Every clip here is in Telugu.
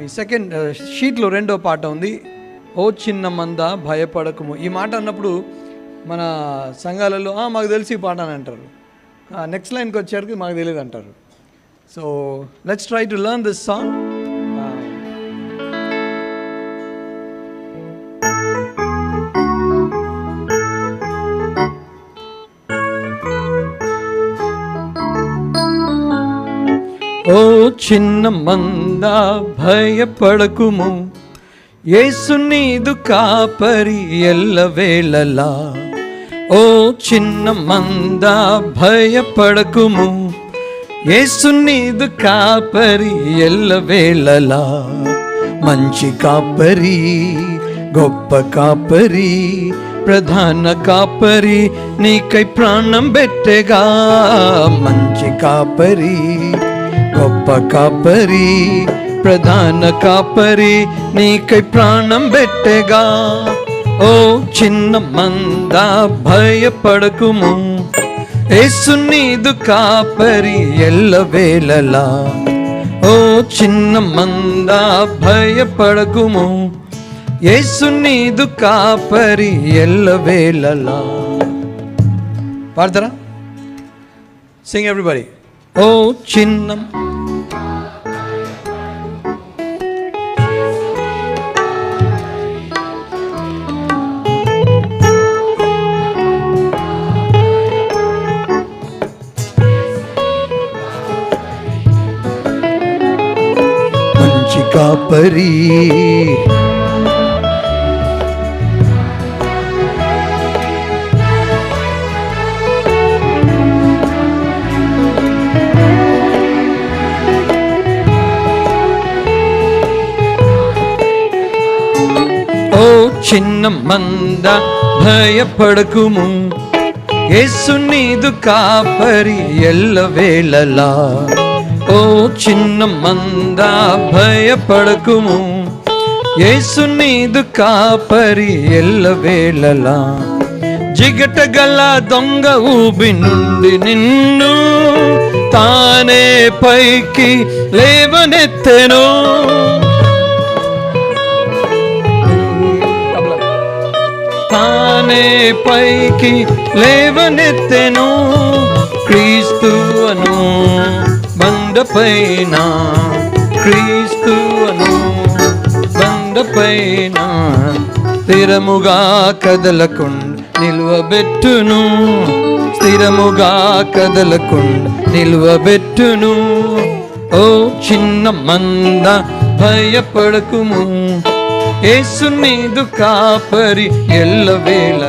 మీ సెకండ్ షీట్లో uh, రెండో పాట ఉంది. ఓ చిన్న మంద భయపడకము. ఈ మాట అన్నప్పుడు మన సంఘాలలో మాకు తెలిసి పాట అని అంటారు. నెక్స్ట్ లైన్కి వచ్చేసరికి మాకు తెలియదు అంటారు so let's try to learn this song చిన్న మంద భయపడకుము. ఏసు నీదు కాపరి ఎల్లవేళలా ఓ చిన్న మంద భయపడకుము. ఏసు నీదు కాపరి ఎల్లవేళలా మంచి కాపరి గొప్ప కాపరి ప్రధాన కాపరి నీకై ప్రాణం పెట్టెగా. మంచి కాపరి గొప్ప కాపరి ప్రధాన కాపరి నీకై ప్రాణం పెట్టెగా. ఓ చిన్న మంద భయపడకుము. ఏసు నీదు కాపరి ఎల్లవేళలా. ఓ చిన్న మంద భయపడకుము. ఏసు నీదు కాపరి ఎల్లవేళలా. పాడతారా? సింగ్ ఎవ్రీబడి ఓ చిన్న మంచి కాపరి ఓ చిన్న మంద భయపడకుము యేసు నీదు కాపరి ఎల్లవేళలా ఓ చిన్న మంద భయపడకుము. ఏసు నీదు కాపరి ఎల్లవేళలా జిగట గల దొంగ ఊబి నుండి నిన్ను తానే పైకి లేవనెత్తెను. తానే పైకి లేవనెత్తెను. క్రీస్తు అను బండపైన క్రీస్తు అను బండపైన స్థిరముగా కదలకుండా నిలువబెట్టును. స్థిరముగా కదలకుండా నిలువబెట్టును. ఓ చిన్న మంద భయపడకుము. ఏసు నీదు కాపరి ఎల్లవేళ.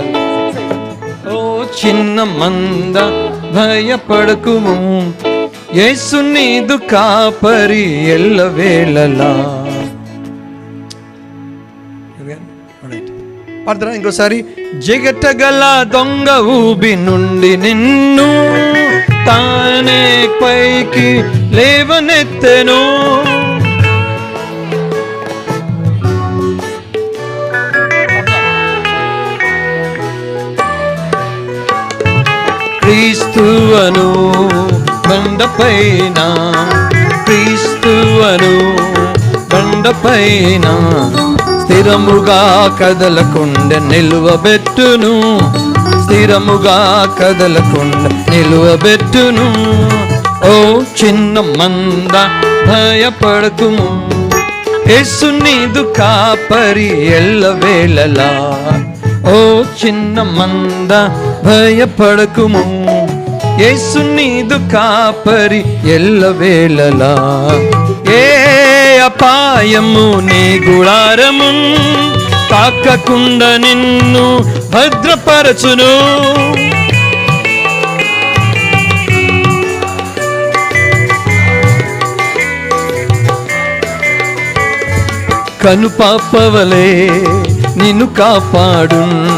ఓ చిన్న మంద భయపడకుము. యేసు నీదు కాపరి ఎల్ల వేళలా పాడతారా ఇంకోసారి. జగటగల దొంగ ఊబి నుండి నిన్ను తానే పైకి లేవనెత్తెను. క్రీస్తువను బండపైన క్రీస్తువను బండపైన స్థిరముగా కదలకుండ నిలువబెట్టును స్థిరముగా కదలకుండ నిలువబెట్టును. ఓ చిన్న మంద భయపడకుము యేసు నీదు కాపరి ఎల్లవేళలా ఓ చిన్న మంద భయపడకుము యేసు నీదు కాపరి ఎల్లవేళలా ఏ అపాయము నీ గుడారము తాకకుండా నిన్ను భద్రపరచును. కను పాపవలే నిన్ను కాపాడును.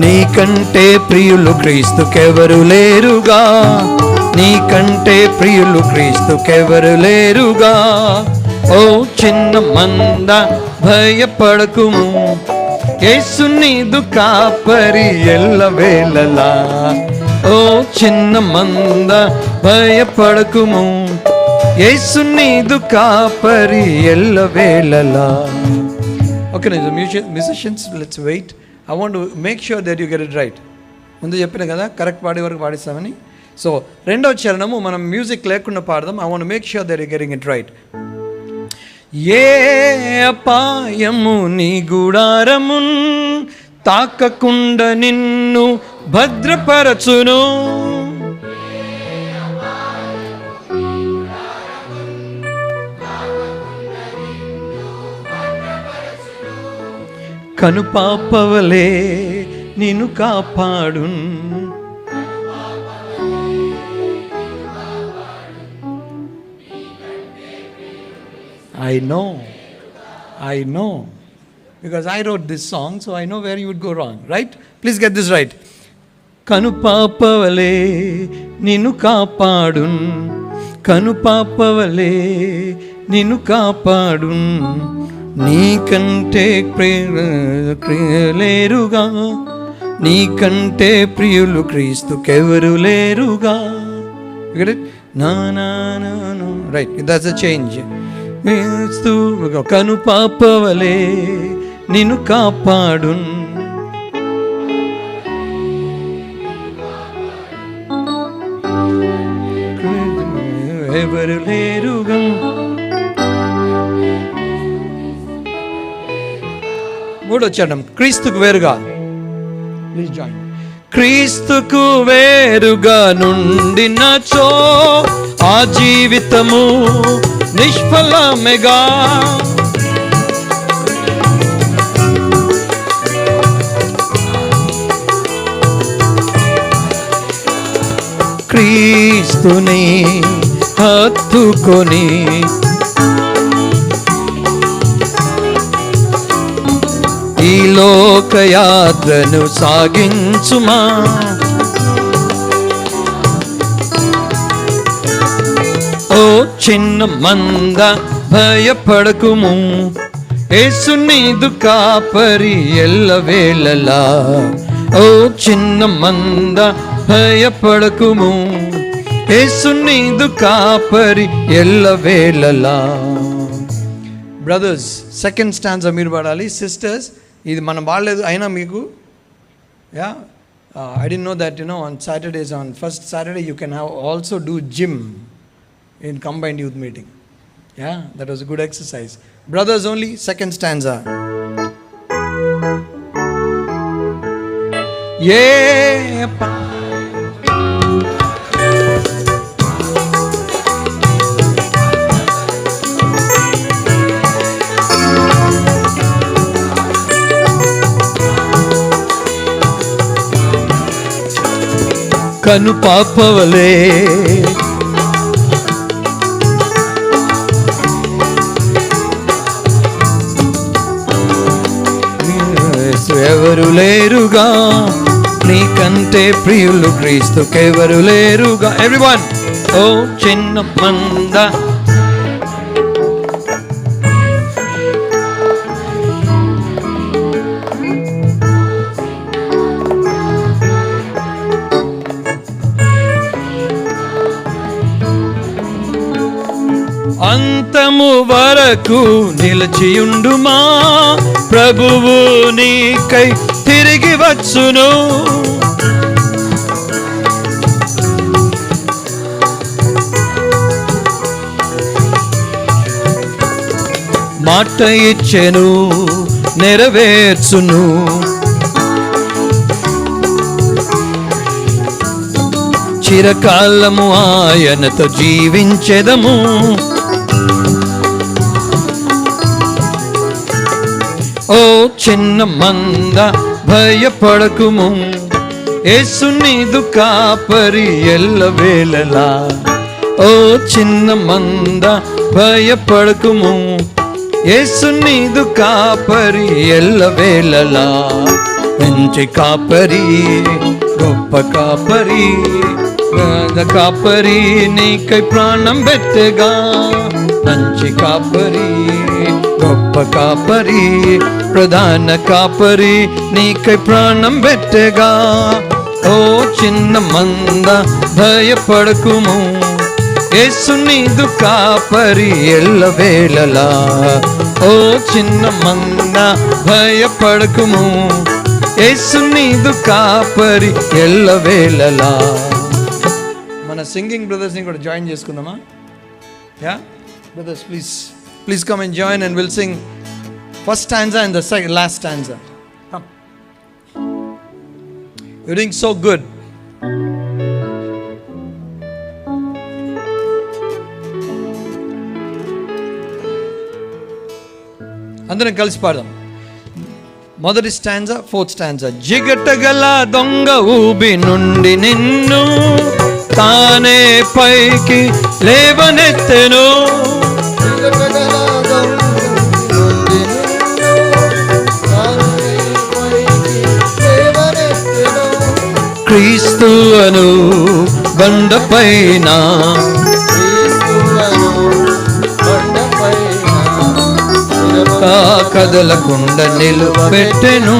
నీకంటే ప్రియులు క్రీస్తుకెవరు లేరుగా? నీకంటే ప్రియులు క్రీస్తుకెవరు లేరుగా? ఓ చిన్న మంద భయపడకు యేసు నీదు కాపరి ఎల్లవేళలా. ఓ చిన్న మంద భయపడకుము. యేసు నీదు కాపరి ఎల్ల వేళలా okay musicians let's wait. I want make sure that you get it right ముందు చెప్పిన కదా కరెక్ట్ పాడే వరకు పాడిస్తామని. సో రెండవ చరణము మనం మ్యూజిక్ లేకుండా పాడదాం. I want make sure that you getting it right ఏ అపాయము నీ గుడారమున్ తాకకుండా నిన్ను భద్రపరచును. కనుపాపవలే నిన్ను కాపాడున్ I know. I know. Because I wrote this song, so I know where you would go wrong, right? Please get this right. కనుపాపవలే నిన్ను కాపాడున్ కనుపాపవలే నిన్ను కాపాడున్ నీకంటే లేరుగా నీకంటే ప్రియులు క్రీస్తుకెవరు లేరుగా. నా రైట్ దట్స్ అ చేంజ్ క్రీస్తు కను పాపవలే నిన్ను కాపాడున్. ఎవరు లేరుగా. మూడో చరణం క్రీస్తుకు వేరుగా. ప్లీజ్ జాయిన్ క్రీస్తుకు వేరుగా నుండినచో ఆ జీవితము నిష్ఫలమెగా. క్రీస్తుని హత్తుకొని లోకయాత్రను సాగించుమా? ఓ చిన్న మంద భయపడకుము. యేసు నీదు కాపరి ఎల్ల వేళలా ఓ చిన్న మంద భయపడకుము. యేసు నీదు కాపరి ఎల్ల వేళలా బ్రదర్స్ సెకండ్ స్టాండ్స్ మీరు పాడాలి. సిస్టర్స్ ఇది మనం వాడలేదు అయినా మీకు yeah? I D know that you know on Saturdays on first Saturday you can have also do gym in combined youth meeting yeah that was good exercise brothers only second stanza ఏ పా కను పాపవలే. ఎవరు లేరుగా? నీకంటే ప్రియులు క్రీస్తుకెవరు లేరుగా? ఎవ్రీవన్ ఓ చిన్న మంద. అంతము వరకు నిలిచియుండుమా? ప్రభువు నీకై తిరిగి వచ్చును. మాట ఇచ్చెను నెరవేర్చును. చిరకాలము ఆయనతో జీవించెదము. చిన్న మంద భయపడకుము. యేసు నీదు కాపరి ఎల్ల వేళలా. ఓ చిన్న మంద భయపడకుము. యేసు నీదు కాపరి ఎల్ల వేళలా. మంచి కాపరి గొప్ప కాపరి వేద కాపరి నీకై ప్రాణం పెట్టగా మంచి కాపరి. గొప్ప కాపరి ప్రధాన కాపరి నీకై ప్రాణం పెట్టగా. ఓ చిన్న మంద భయపడకుము. యేసు నీదు కాపరి ఎల్లవేళలా. ఓ చిన్న మంద భయపడకుము. యేసు నీదు కాపరి ఎల్లవేళలా. మన సింగింగ్ బ్రదర్స్ని కూడా జాయిన్ చేసుకుందామా? Yeah? Brothers please. Please come and join and will sing first stanza and the last stanza you so good అందరం కలిసి పాడదాం. మొదటి స్టాంజా ఫోర్త్ స్టాంజా జిగటగల దొంగ ఊబి నుండి నిన్ను తానే పైకి లేవనెత్తెను. క్రీస్తు అను బండపైన కా కదలకుండా నిలువబెట్టెను.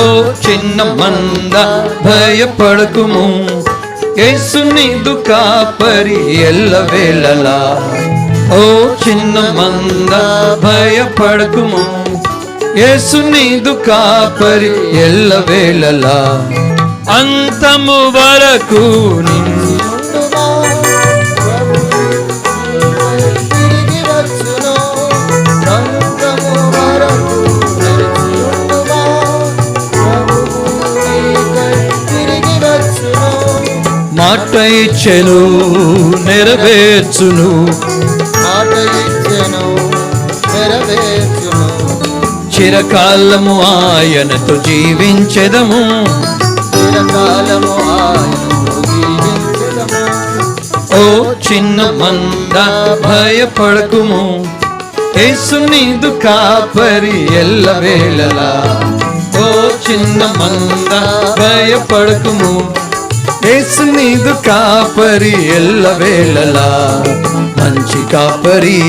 ఓ చిన్న మంద భయపడకుము. యేసు నీదు కాపరి ఎల్లవేళలా ఓ చిన్న మంద భయపడకుము. యేసు నీదు కాపరి ఎల్లవేళలా అంతము వరకు మాట ఇచ్చెను నెరవేర్చును. చిరకాలము ఆయనతో జీవించెదము. ఓ చిన్న మంద భయపడకుము. యేసు నీదు కాపరి ఎల్లవేళలా ఓ చిన్న మంద భయపడకుము. ఏసు నీదు కాపరి ఎల్లవేళలా మంచి కాపరి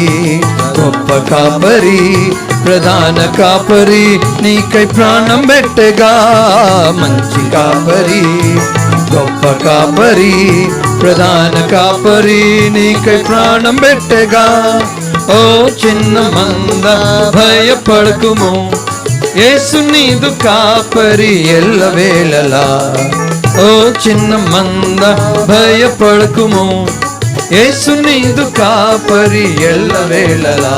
గొప్ప కాపరి ప్రధాన కాపరి నీకై ప్రాణం పెట్టగా. మంచి కాపరి గొప్ప కాపరి ప్రధాన కాపరి నీకై ప్రాణం పెట్టగా. ఓ చిన్న మంద భయపడకుము. ఏసు నీదు కాపరి ఎల్లవేళలా ఓ చిన్న మంద భయపడకుము. ఏసు నీదు కాపరి ఎల్ల వేళలా